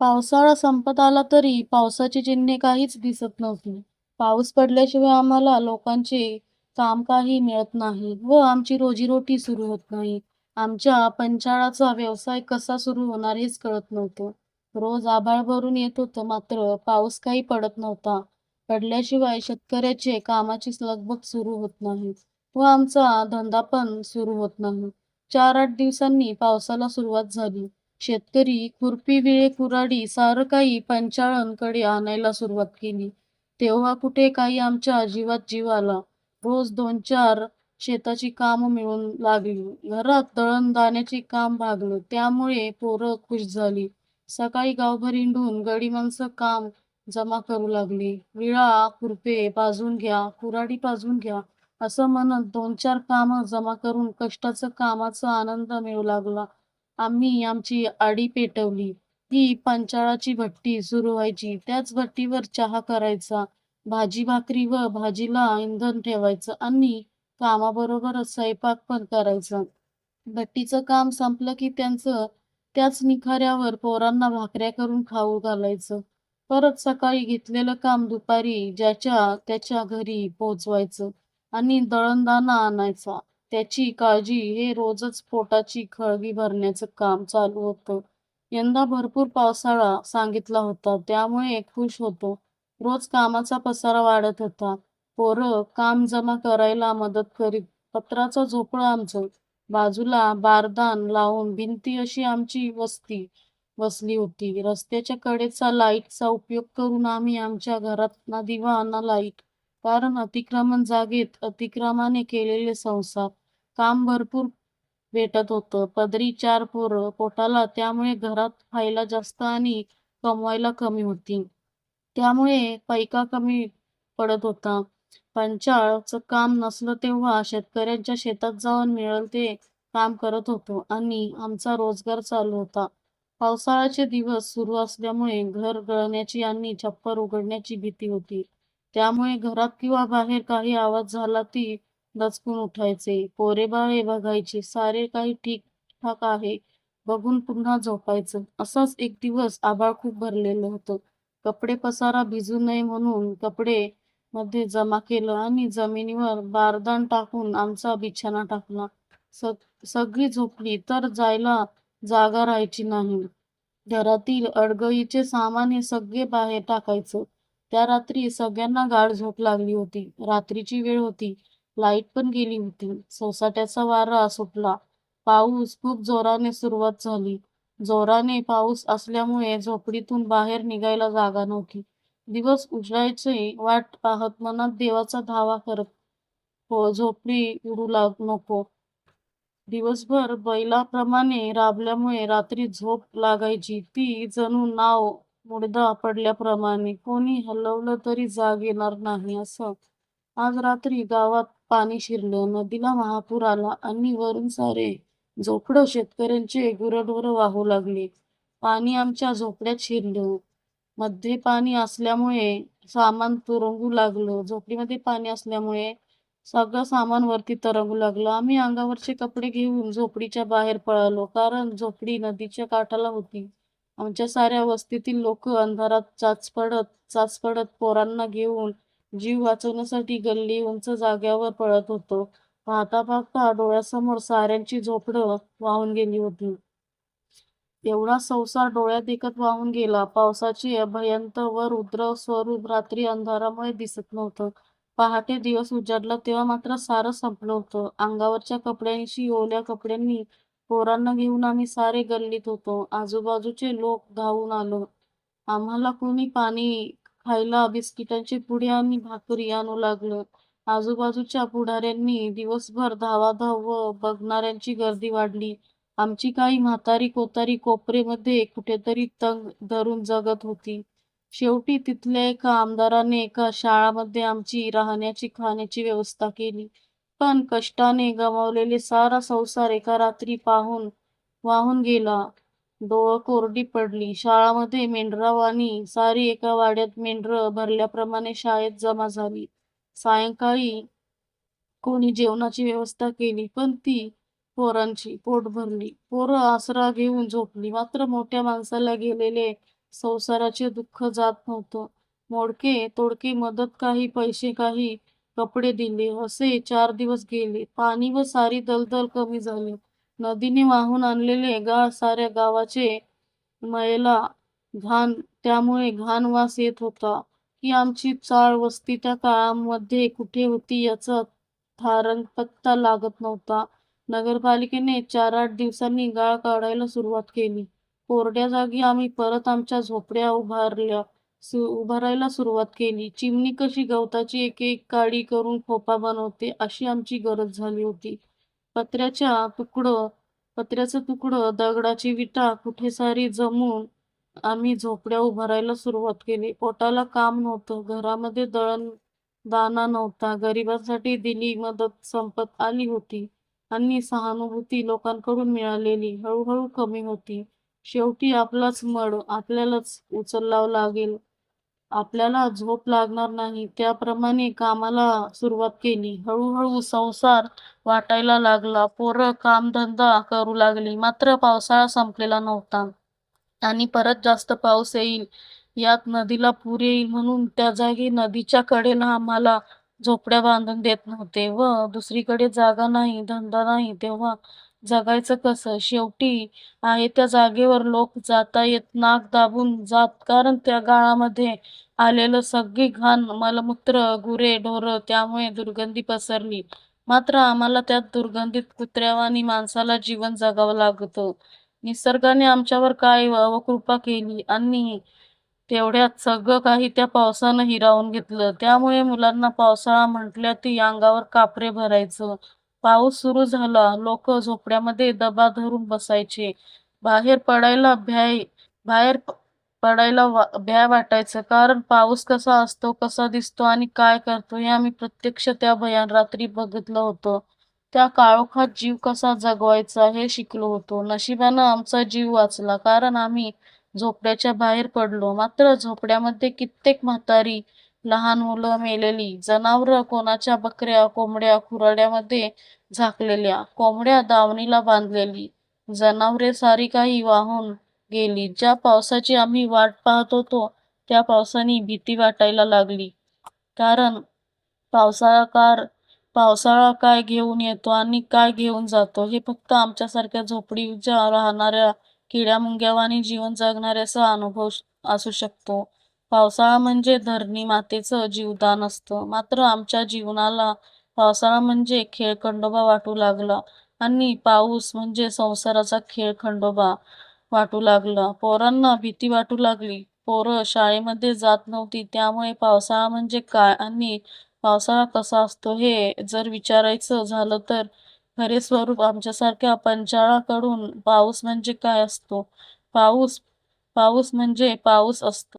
पावसाळा संपत आला तरी पावसाची चिन्हे काहीच दिसत नव्हती. पाऊस पडल्याशिवाय आम्हाला लोकांचे काम काही मिळत नाही व आमची रोजीरोटी सुरू होत नाही. आमच्या पंचाळाचा व्यवसाय कसा सुरू होणार हेच कळत नव्हतं. रोज आभाळ भरून येत होतं मात्र पाऊस काही पडत नव्हता. पडल्याशिवाय शेतकऱ्याचे कामाची लगबग सुरू होत नाही व आमचा धंदा पण सुरू होत नाही. चार आठ दिवसांनी पावसाला सुरुवात झाली. शेतकरी खुरपी, विळे, कुऱ्हाडी सारं काही पंचाळांकडे आणायला सुरुवात केली. तेव्हा कुठे काही आमच्या जीवात जीव आला. रोज दोन चार शेताची काम मिळून लागली. घरात दळणदाण्याचे काम भागलं. त्यामुळे पोरं खुश झाली. सकाळी गावभर हिंडून गडी माणसं काम जमा करू लागली. विळा, खुरपे पाजून घ्या, कुऱ्हाडी पाजून घ्या असं म्हणत दोन चार कामं जमा करून कष्टाचं कामाचा आनंद मिळू लागला. आम्ही आमची आडी पेटवली. ही पंचाळाची भट्टी सुरू व्हायची. त्याच भट्टीवर चहा करायचा. भाजी भाकरी व भाजीला इंधन ठेवायचं आणि कामाबरोबरच स्वयंपाक पण करायचा. भट्टीचं काम संपलं की त्यांचं त्याच निखाऱ्यावर पोरांना भाकऱ्या करून खाऊ घालायचं. परत सकाळी घेतलेलं काम दुपारी ज्याच्या त्याच्या घरी पोहोचवायचं आणि दळणदाणा आणायचा. त्याची काळजी हे रोजच पोटाची खळगी भरण्याचं काम चालू होतं. यंदा भरपूर पावसाळा सांगितला होता त्यामुळे खुश होतो. रोज कामाचा पसारा वाढत होता. पोरं काम जमा करायला मदत करीत. पत्राचा झोपडं आमचं. बाजूला बारदान लावून भिंती अशी आमची वस्ती बसली होती. रस्त्याच्या कडेचा लाईटचा उपयोग करून आम्ही आमच्या घरात ना दिवा ना लाइट. कारण अतिक्रमण जागेत अतिक्रमाने केलेले संसार. काम भरपूर भेटत होतं. पदरी चार पोरं पोटाला त्यामुळे घरात खायला जास्त आणि कमवायला कमी होती. त्यामुळे पैका कमी पडत होता. पंचाळचं काम नसलं तेव्हा शेतकऱ्यांच्या शेतात जाऊन मिळेल ते काम करत होतो आणि आमचा रोजगार चालू होता. पावसाळ्याचे दिवस सुरू असल्यामुळे घर गळण्याची आणि छप्पर उघडण्याची भीती होती. त्यामुळे घरात किंवा बाहेर काही आवाज झाला ती दचकून उठायचे. पोरेबाळे बघायचे. सारे काही ठीकठाक आहे बघून पुन्हा झोपायचं. असाच एक दिवस आभाळ खूप भरलेलं होतं. कपडे पसारा भिजू नये म्हणून कपडे मध्ये जमा केलं आणि जमिनीवर बारदान टाकून आमचा बिछाना टाकला. सगळी झोपली तर जायला जागा राहायची नाही. घरातील अडगळीचे सामान हे सगळे बाहेर टाकायचं. त्या रात्री सगळ्यांना गाढ झोप लागली होती. रात्रीची वेळ होती. लाइट पण गेली होती. सोसाट्याचा वारा सुटला. पाऊस खूप जोराने सुरुवात झाली. जोराने पाऊस असल्यामुळे झोपडीतून बाहेर निघायला जागा नव्हती. दिवस उजळायचे वाट पाहत मनात देवाचा धावा करत हो झोपडी उडू लाग नको. दिवसभर बैलाप्रमाणे राबल्यामुळे रात्री झोप लागायची ती जणू नाव मुडदा पडल्याप्रमाणे. कोणी हलवलं तरी जाग येणार नाही असं. आज रात्री गावात पाणी शिरलं. नदीला महापूर आला आणि वरून सारे झोपडं शेतकऱ्यांचे गुरंढोरं वाहू लागले. पाणी आमच्या झोपड्यात शिरलं. मध्ये पाणी असल्यामुळे सामान तुरंगू लागलं. झोपडीमध्ये पाणी असल्यामुळे सगळं सामान वरती तरंगू लागलं. आम्ही अंगावरचे कपडे घेऊन झोपडीच्या बाहेर पळालो. कारण झोपडी नदीच्या काठाला होती. आमच्या साऱ्या वस्तीतील लोक अंधारात चाच पडत चाच पडत पोरांना घेऊन जीव वाचवण्यासाठी गल्ली उंच जाग्यावर पळत होतो. पाहता पाहता डोळ्यासमोर साऱ्यांची झोपडं वाहून गेली होती. एवढा संसार डोळ्यात देखत वाहून गेला. पावसाची अभयंत व रुद्र स्वरूप रात्री अंधारामुळे दिसत नव्हतं. पहाटे दिवस उजाडला तेव्हा मात्र सारं संपलं होतं. अंगावरच्या कपड्यांशी ओल्या कपड्यांनी पोरांना घेऊन आम्ही सारे गल्लीत होतो. आजूबाजूचे लोक धावून आलो आम्हाला कोणी पाणी खायला बिस्किटांचे पुढे आणि भाकरी आणू लागलो आजूबाजूच्या पुढाऱ्यांनी दिवसभर धावाधाव व बघणाऱ्यांची गर्दी वाढली. आमची काही म्हातारी कोतारी कोपरेमध्ये कुठेतरी तंग धरून जगत होती. शेवटी तिथल्या एका आमदाराने एका शाळामध्ये आमची राहण्याची खाण्याची व्यवस्था केली. पण कष्टाने गमावलेले सारा संसार एका रात्री पाहून वाहून गेला. डोळं कोरडी पडली. शाळामध्ये मेंढरावाणी सारी एका वाड्यात मेंढर भरल्याप्रमाणे शाळेत जमा झाली. सायंकाळी कोणी जेवणाची व्यवस्था केली पण ती पोरांची पोट भरली. पोरं आसरा घेऊन झोपली. मात्र मोठ्या माणसाला गेलेले संसाराचे दुःख जात नव्हतं. मोडके तोडके मदत काही पैसे काही कपडे दिले असे चार दिवस गेले. पाणी व सारी दलदल कमी झाली. नदीने वाहून आणलेले गाळ साऱ्या गावाचे मयला घाण त्यामुळे घाण वास येत होता की आमची चाळ वस्ती त्या काळामध्ये कुठे होती याचा थारांपत्ता लागत नव्हता. नगरपालिकेने चार आठ दिवसांनी गाळ काढायला सुरुवात केली. कोरड्या जागी आम्ही परत आमच्या झोपड्या उभारल्या उभारायला सुरुवात केली. चिमणी कशी गवताची एक एक काडी करून खोपा बनवते अशी आमची गरज झाली होती. पत्र्याच्या तुकडं पत्र्याचं तुकडं दगडाची विटा कुठे सारी जमून आम्ही झोपड्या उभारायला सुरुवात केली. पोटाला काम नव्हतं. घरामध्ये दळण दाना नव्हता. गरिबांसाठी दिली मदत संपत आली होती आणि सहानुभूती लोकांकडून मिळालेली हळूहळू कमी होती. शेवटी आपलाच मड आपल्यालाच उचलावा लागेल. आपल्याला झोप लागणार नाही त्याप्रमाणे कामाला सुरुवात केली. हळूहळू संसार वाटायला लागला. पोरं कामधंदा करू लागली. मात्र पावसाळा संपलेला नव्हता आणि परत जास्त पाऊस येईल यात नदीला पूर येईल म्हणून त्या जागी नदीच्या कडेला आम्हाला झोपड्या बांधून देत नव्हते व दुसरीकडे जागा नाही, धंदा नाही तेव्हा जगायचं कसं? शेवटी आहे त्या जागेवर लोक जाता येत नाक दाबून जात कारण त्या गाळामध्ये आलेलं सगळी घाण मलमूत्र गुरे ढोरं त्यामुळे दुर्गंधी पसरली. मात्र आम्हाला त्यात दुर्गंधीत कुत्र्यावानी माणसाला जीवन जगावं लागतं. निसर्गाने आमच्यावर काय अवकृपा केली आणि तेवढ्यात सगळं काही त्या पावसानं हिरावून घेतलं. त्यामुळे मुलांना पावसाळा म्हटल्या ती अंगावर कापरे भरायचं. पाऊस सुरू झाला. लोक झोपड्यामध्ये दबा धरून बसायचे. बाहेर पडायला भ्याय बाहेर पडायला भ्या वाटायचं कारण पाऊस कसा असतो, कसा दिसतो आणि काय करतो हे आम्ही प्रत्यक्ष त्या भयान रात्री बघितलं होतं. त्या काळोखात जीव कसा जगवायचा हे शिकलो होतो. नशिबानं आमचा जीव वाचला कारण आम्ही झोपड्याच्या बाहेर पडलो. मात्र झोपड्यामध्ये कित्येक म्हातारी, लहान मुलं मेलेली, जनावरं कोणाच्या बकऱ्या, कोंबड्या खुराड्यामध्ये झाकलेल्या, कोंबड्या दावणीला बांधलेली, जनावरे सारी काही वाहून गेली. ज्या पावसाची आम्ही वाट पाहत होतो त्या पावसाने भीती वाटायला लागली. कारण पावसाळा पावसाळा काय घेऊन येतो आणि काय घेऊन जातो हे फक्त आमच्यासारख्या झोपडीच्या राहणाऱ्या किड्या-मुंग्यावानी जीवन जगणाऱ्याचा अनुभव असू शकतो. पावसाळा म्हणजे धरणी मातेचं जीवदान असतं. मात्र आमच्या जीवनाला पावसाळा म्हणजे खेळखंडोबा वाटू लागला आणि पाऊस म्हणजे संसाराचा खेळखंडोबा वाटू लागला. पोरांना भीती वाटू लागली. पोरं शाळेमध्ये जात नव्हती त्यामुळे पावसाळा म्हणजे काय आणि पावसाळा कसा असतो हे जर विचारायचं झालं तर खरे स्वरूप आमच्यासारख्या पंचाळाकडून पाऊस म्हणजे काय असतो? पाऊस पाऊस म्हणजे पाऊस असतो.